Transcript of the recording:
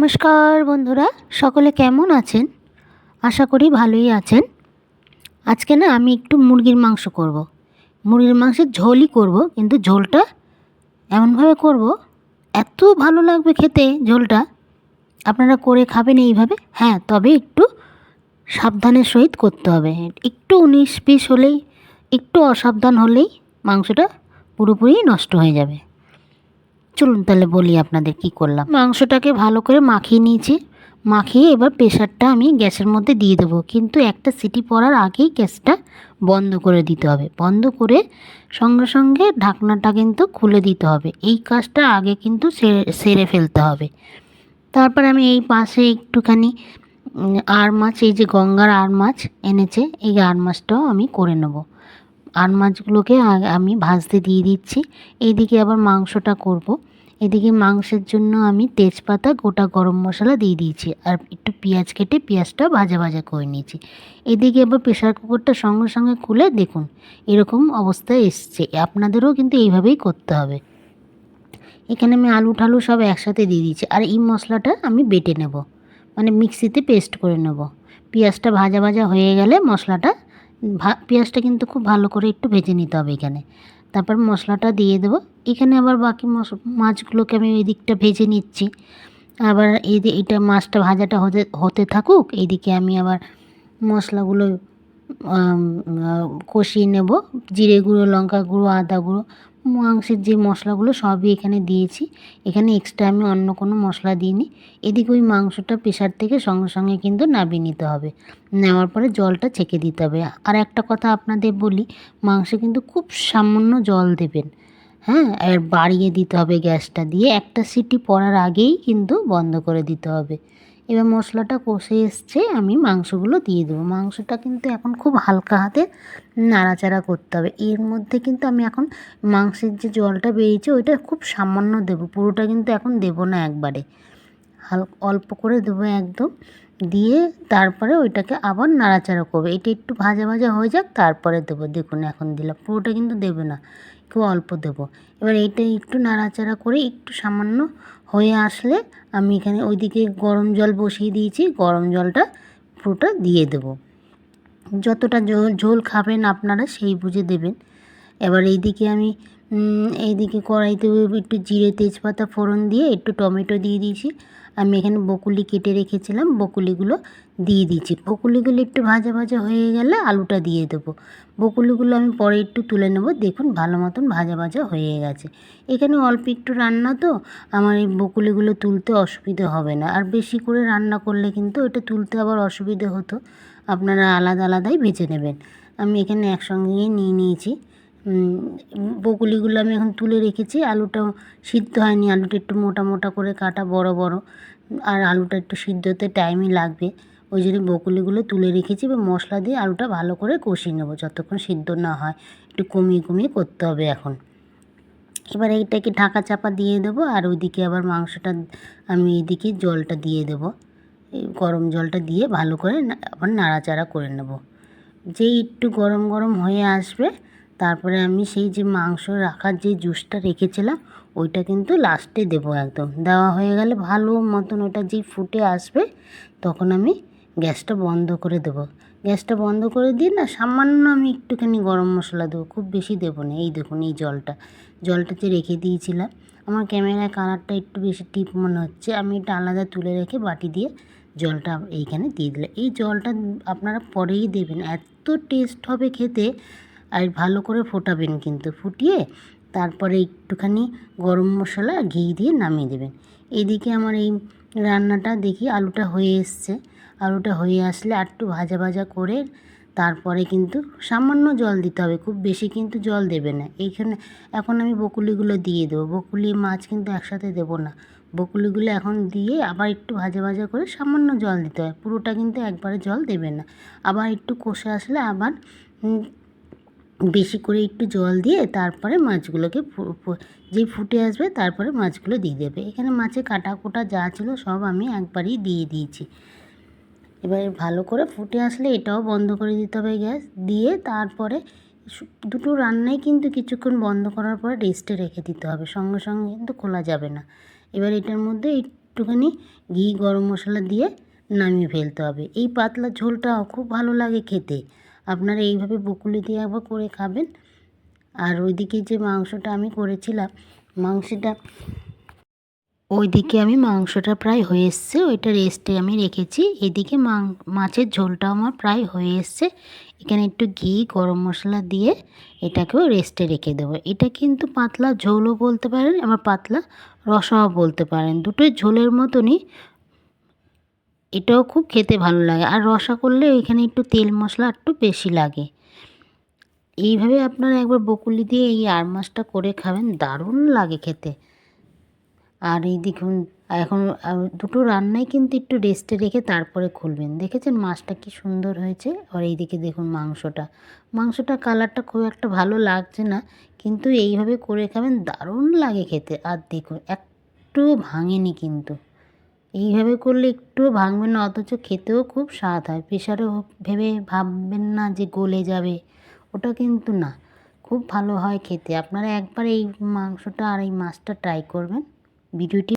নমস্কার বন্ধুরা, সকলে কেমন আছেন? আশা করি ভালোই আছেন। আজকে না আমি একটু মুরগির মাংস করব। মুরগির মাংসের ঝোলই করব, কিন্তু ঝোলটা এমনভাবে করব, এত ভালো লাগবে খেতে ঝোলটা। আপনারা করে খাবেন এইভাবে? হ্যাঁ তবে একটু সাবধানের সহিত করতে হবে। একটু উনিশ পিস হলেই, একটু অসাবধান হলেই মাংসটা পুরোপুরি নষ্ট হয়ে যাবে। চলুন তাহলে বলি আপনাদের কি করলাম। মাংসটাকে ভালো করে মাখিয়ে নিয়েছি। মাখিয়ে এবার প্রেশারটা আমি গ্যাসের মধ্যে দিয়ে দেবো। কিন্তু একটা সিটি পড়ার আগেই গ্যাসটা বন্ধ করে দিতে হবে। বন্ধ করে সঙ্গে সঙ্গে ঢাকনাটা কিন্তু খুলে দিতে হবে। এই কাজটা আগে কিন্তু সেরে ফেলতে হবে। তারপর আমি এই পাশে একটুখানি আর মাছ, এই যে গঙ্গার আর মাছ এনেছে, এই আর মাছটাও আমি করে নেব। আর মাছগুলোকে আমি ভাজতে দিয়ে দিচ্ছি। এইদিকে আবার মাংসটা করব। এদিকে মাংসের জন্য আমি তেজপাতা, গোটা গরম মশলা দিয়ে দিয়েছি। আর একটু পেঁয়াজ কেটে পেঁয়াজটা ভাজা ভাজা করে নিয়েছি। এদিকে আবার প্রেশার কুকারটা সঙ্গে সঙ্গে খুলে দেখুন, এরকম অবস্থায় এসছে। আপনাদেরও কিন্তু এইভাবেই করতে হবে। এখানে আমি আলু ঠালু সব একসাথে দিয়ে দিয়েছি। আর এই মশলাটা আমি বেটে নেব। মানে মিক্সিতে পেস্ট করে নেব। পেঁয়াজটা ভাজা ভাজা হয়ে গেলে মশলাটা পেঁয়াজটা কিন্তু খুব ভালো করে একটু ভেজে নিতে হবে এখানে। তারপর মশলাটা দিয়ে দেবো। এখানে আবার বাকি মাছগুলোকে আমি ওই দিকটা ভেজে নিচ্ছি। আবার এই এটা মাছটা ভাজাটা হতে হতে থাকুক, এইদিকে আমি আবার মশলাগুলো কষিয়ে নেব। জিরে গুঁড়ো, লঙ্কা গুঁড়ো, আদা গুঁড়ো মাংসের যে মশলাগুলো সবই এখানে দিয়েছি। এখানে এক্সট্রা আমি অন্য কোনো মশলা দিইনি। এদিকে ওই মাংসটা প্রেশার থেকে সঙ্গে সঙ্গে কিন্তু নামিয়ে নিতে হবে। নেওয়ার পরে জলটা ছেঁকে দিতে হবে। আর একটা কথা আপনাদের বলি, মাংসে কিন্তু খুব সামান্য জল দেবেন। হ্যাঁ আর বাড়িয়ে দিতে হবে গ্যাসটা দিয়ে। একটা সিটি পড়ার আগেই কিন্তু বন্ধ করে দিতে হবে। এবার মশলাটা কষে এসছে, আমি মাংসগুলো দিয়ে দেবো। মাংসটা কিন্তু এখন খুব হালকা হাতে নাড়াচাড়া করতে হবে। এর মধ্যে কিন্তু আমি এখন মাংসের যে জলটা বেরিয়েছে, ওইটা খুব সামান্য দেবো। পুরোটা কিন্তু এখন দেবো না একবারে। হাল, অল্প করে দেবো একদম। দিয়ে তারপরে ওইটাকে আবার নাড়াচাড়া করবে। এটা একটু ভাজা ভাজা হয়ে যাক, তারপরে দেবো। দেখুন, এখন দিলাম। পুরোটা কিন্তু দেবে না। খুব অল্প দেব। এবার এটা একটু নাড়াচাড়া করে একটু সামান্য হয়ে আসলে আমি এখানে ওইদিকে গরম জল বসিয়ে দিয়েছি। গরম জলটা পুরোটা দিয়ে দেব। যতটা ঝোল খাবেন আপনারা সেই বুঝে দেবেন। এবার এইদিকে আমি এইদিকে কড়াইতে একটু জিরে তেজপাতা ফোড়ন দিয়ে একটু টমেটো দিয়ে দিয়েছি। আমি এখানে বকুলি কেটে রেখেছিলাম, বকুলিগুলো দিয়ে দিয়েছি। বকুলিগুলো একটু ভাজা ভাজা হয়ে গেলে আলুটা দিয়ে দেবো। বকুলিগুলো আমি পরে একটু তুলে নেব, দেখুন ভালো মতন ভাজা ভাজা হয়ে গেছে। এখানে অল্প একটু রান্না তো, আমার এই বকুলিগুলো তুলতে অসুবিধে হবে না। আর বেশি করে রান্না করলে কিন্তু এটা তুলতে আবার অসুবিধে হতো। আপনারা আলাদা আলাদাই বেছে নেবেন। আমি এখানে একসঙ্গেই নিয়ে নিয়েছি। বকুলিগুলো আমি এখন তুলে রেখেছি। আলুটা সিদ্ধ হয়নি, আলুটা একটু মোটা মোটা করে কাটা, বড় বড়। আর আলুটা একটু সিদ্ধ হতে টাইমই লাগবে। ওই জন্য বকুলিগুলো তুলে রেখেছি এবার মশলা দিয়ে আলুটা ভালো করে কষিয়ে নেব যতক্ষণ সিদ্ধ না হয়। একটু কমিয়ে কমিয়ে করতে হবে এখন। এবার এইটাকে ঢাকা চাপা দিয়ে দেবো আর ওইদিকে আবার মাংসটা আমি এইদিকে জলটা দিয়ে দেবো। গরম জলটা দিয়ে ভালো করে আবার নাড়াচাড়া করে নেব। যেই একটু গরম গরম হয়ে আসবে তারপরে আমি সেই যে মাংস রাখার যে জুসটা রেখেছিলাম, ওইটা কিন্তু লাস্টে দেবো একদম। দেওয়া হয়ে গেলে ভালো মতন ওটা যেই ফুটে আসবে, তখন আমি গ্যাসটা বন্ধ করে দেবো। গ্যাসটা বন্ধ করে দিয়ে না সামান্য আমি একটুখানি গরম মশলা দেবো, খুব বেশি দেবো না। এই দেখুন, এই জলটা। জলটাতে রেখে দিয়েছিলাম, আমার ক্যামেরায় কালারটা একটু বেশি টিপ মনে হচ্ছে, আমি এটা আলাদা তুলে রেখে বাটি দিয়ে জলটা এইখানে দিয়ে দিলাম। এই জলটা আপনারা পরেই দেবেন। এত টেস্ট হবে খেতে আর ভালো করে ফোটাবেন কিন্তু, ফুটিয়ে তারপরে একটুখানি গরম মশলা ঘি দিয়ে নামিয়ে দেবেন। এদিকে আমার এই রান্নাটা দেখি আলুটা হয়ে এসছে। আলুটা হয়ে আসলে আর একটু ভাজা ভাজা করে তারপরে কিন্তু সামান্য জল দিতে হবে, খুব বেশি কিন্তু জল দেবে না। এইখানে এখন আমি বকুলিগুলো দিয়ে দেবো। বকুলি মাছ কিন্তু একসাথে দেবো না। বকুলিগুলো এখন দিয়ে আবার একটু ভাজা ভাজা করে সামান্য জল দিতে হয়। পুরোটা কিন্তু একবারে জল দেবে না। আবার একটু কষে আসলে আবার বেশি করে একটু জল দিয়ে তারপরে মাছগুলোকে যেই ফুটে আসবে তারপরে মাছগুলো দিয়ে দেবে। এখানে মাছে কাটা কোটা যা ছিল সব আমি একবারই দিয়ে দিয়েছি। এবারে ভালো করে ফুটে আসলে এটাও বন্ধ করে দিতে হবে গ্যাস। দিয়ে তারপরে দুটো রান্নাই কিন্তু কিছুক্ষণ বন্ধ করার পরে রেস্টে রেখে দিতে হবে। সঙ্গে সঙ্গে কিন্তু খোলা যাবে না। এবার এটার মধ্যে একটুখানি ঘি, গরম মশলা দিয়ে নামিয়ে ফেলতে হবে। এই পাতলা ঝোলটাও খুব ভালো লাগে খেতে। আপনারা এইভাবে বকুলি দিয়ে একবার করে খাবেন। আর ওইদিকে যে মাংসটা আমি করেছিলাম, মাংসটা ওইদিকে আমি মাংসটা প্রায় হয়ে এসছে, ওইটা রেস্টে আমি রেখেছি। এদিকে মাছের ঝোলটাও আমার প্রায় হয়ে এসছে। এখানে একটু ঘি, গরম মশলা দিয়ে এটাকেও রেস্টে রেখে দেবো। এটা কিন্তু পাতলা ঝোলও বলতে পারেন, আবার পাতলা রসাও বলতে পারেন। দুটোই ঝোলের মতনই এটাও খুব খেতে ভালো লাগে। আর রসা করলে ওইখানে একটু তেল মশলা একটু বেশি লাগে। এইভাবে আপনারা একবার বকুলি দিয়ে এই আর মাছটা করে খাবেন, দারুণ লাগে খেতে। আর এই দেখুন, এখন দুটো রান্নাই কিন্তু একটু রেস্টে রেখে তারপরে খুলবেন। দেখেছেন মাছটা কি সুন্দর হয়েছে? আর এইদিকে দেখুন মাংসটা। মাংসটা কালারটা খুব একটা ভালো লাগছে না, কিন্তু এইভাবে করে খাবেন, দারুণ লাগে খেতে। আর দেখুন, একটুও ভাঙেনি কিন্তু। এইভাবে করলে একটু ভাঙবেন না, অথচ খেতেও খুব স্বাদ হয়। প্রেশারে ভেবে ভাববেন না যে গলে যাবে, ওটা কিন্তু না। খুব ভালো হয় খেতে। আপনারা একবার এই মাংসটা আর এই মাছটা ট্রাই করবেন। ভিডিওটি